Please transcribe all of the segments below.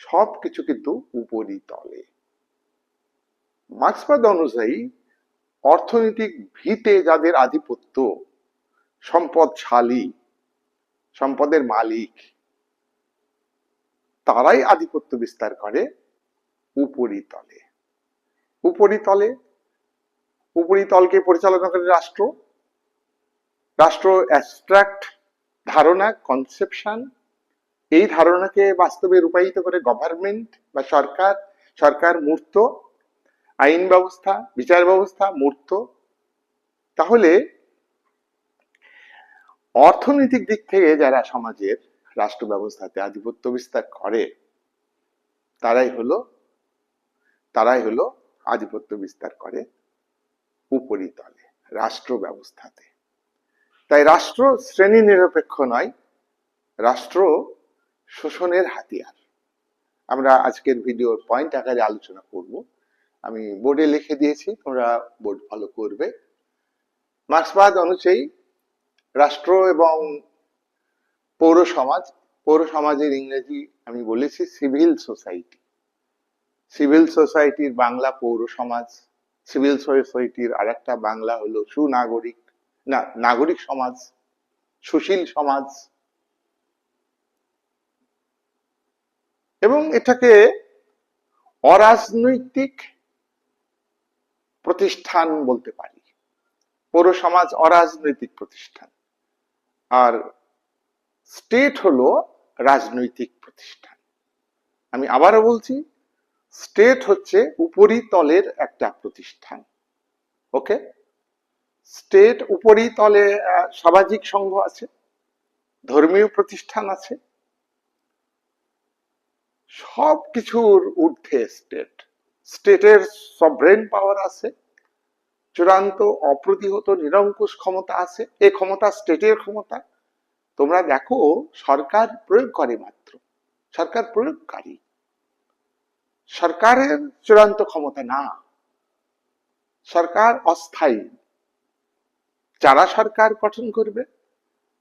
সব কিছু কিন্তু উপরিতলে মার্ক্সবাদ অনুযায়ী, অর্থনৈতিক ভিতে যাদের আধিপত্য, সম্পদশালী, সম্পদের মালিক, তারাই আধিপত্য বিস্তার করে উপরিতলে উপরিতলে উপরিতলকে পরিচালনা করে রাষ্ট্র। রাষ্ট্র অ্যাবস্ট্রাক্ট ধারণা কনসেপশন এই ধারণাকে বাস্তবে রূপায়িত করে গভর্নমেন্ট বা সরকার সরকার মূর্ত, আইন ব্যবস্থা, বিচার ব্যবস্থা, মূর্ত। তাহলে অর্থনৈতিক দিক থেকে যারা সমাজের রাষ্ট্র ব্যবস্থাতে আধিপত্য বিস্তার করে, তারাই হলো তারাই হলো আধিপত্য বিস্তার করে উপরিতলে, রাষ্ট্র ব্যবস্থাতে। তাই রাষ্ট্র শ্রেণি নিরপেক্ষ নয়, রাষ্ট্র শোষণের হাতিয়ার। আমরা আজকের ভিডিওর পয়েন্ট আকারে আলোচনা করব। আমি বোর্ডে লিখে দিয়েছি, তোমরা বোর্ড ফলো করবে। মার্ক্সবাদ অনুযায়ী রাষ্ট্র এবং পৌর সমাজ, পৌর সমাজের ইংরেজি আমি বলেছি সিভিল সোসাইটি সিভিল সোসাইটির বাংলা পৌর সমাজ সিভিল সোসাইটির আরেকটা বাংলা হলো সুনাগরিক, না, নাগরিক সমাজ, সুশীল সমাজ। এবং এটাকে অরাজনৈতিক প্রতিষ্ঠান বলতে পারি। পৌর সমাজ অরাজনৈতিক প্রতিষ্ঠান। আর স্টেট হলো রাজনৈতিক প্রতিষ্ঠান। আমি আবারও বলছি, স্টেট হচ্ছে উপরিতলের একটা প্রতিষ্ঠান। ওকে? স্টেট উপরিতলে সামাজিক সংঘ আছে, ধর্মীয় প্রতিষ্ঠান আছে সব কিছুর ঊর্ধ্বে স্টেট স্টেটের সবরেন পাওয়ার আছে, চূড়ান্ত অপ্রতিহত নিরঙ্কুশ ক্ষমতা আছে এই ক্ষমতা স্টেটের ক্ষমতা। তোমরা দেখো, সরকার প্রয়োগ করে মাত্র, সরকার প্রয়োগকারী। সরকারের চূড়ান্ত ক্ষমতা না, সরকার অস্থায়ী। যারা সরকার গঠন করবে,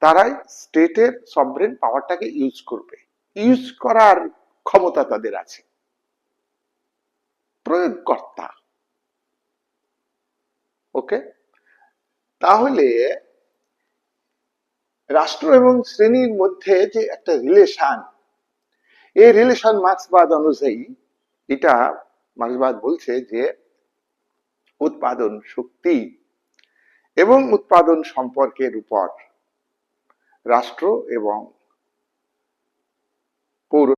তারাই স্টেটের সবরেন পাওয়ারটাকে ইউজ করবে। ইউজ করার ক্ষমতা তাদের আছে। প্রয়োগকর্তা। ওকে? তাহলে রাষ্ট্র এবং শ্রেণির মধ্যে যে একটা রিলেশন এই রিলেশন মার্ক্সবাদ অনুযায়ী, এটা মার্ক্সবাদ বলছে যে উৎপাদন শক্তি এবং উৎপাদন সম্পর্কের উপর রাষ্ট্র এবং পৌর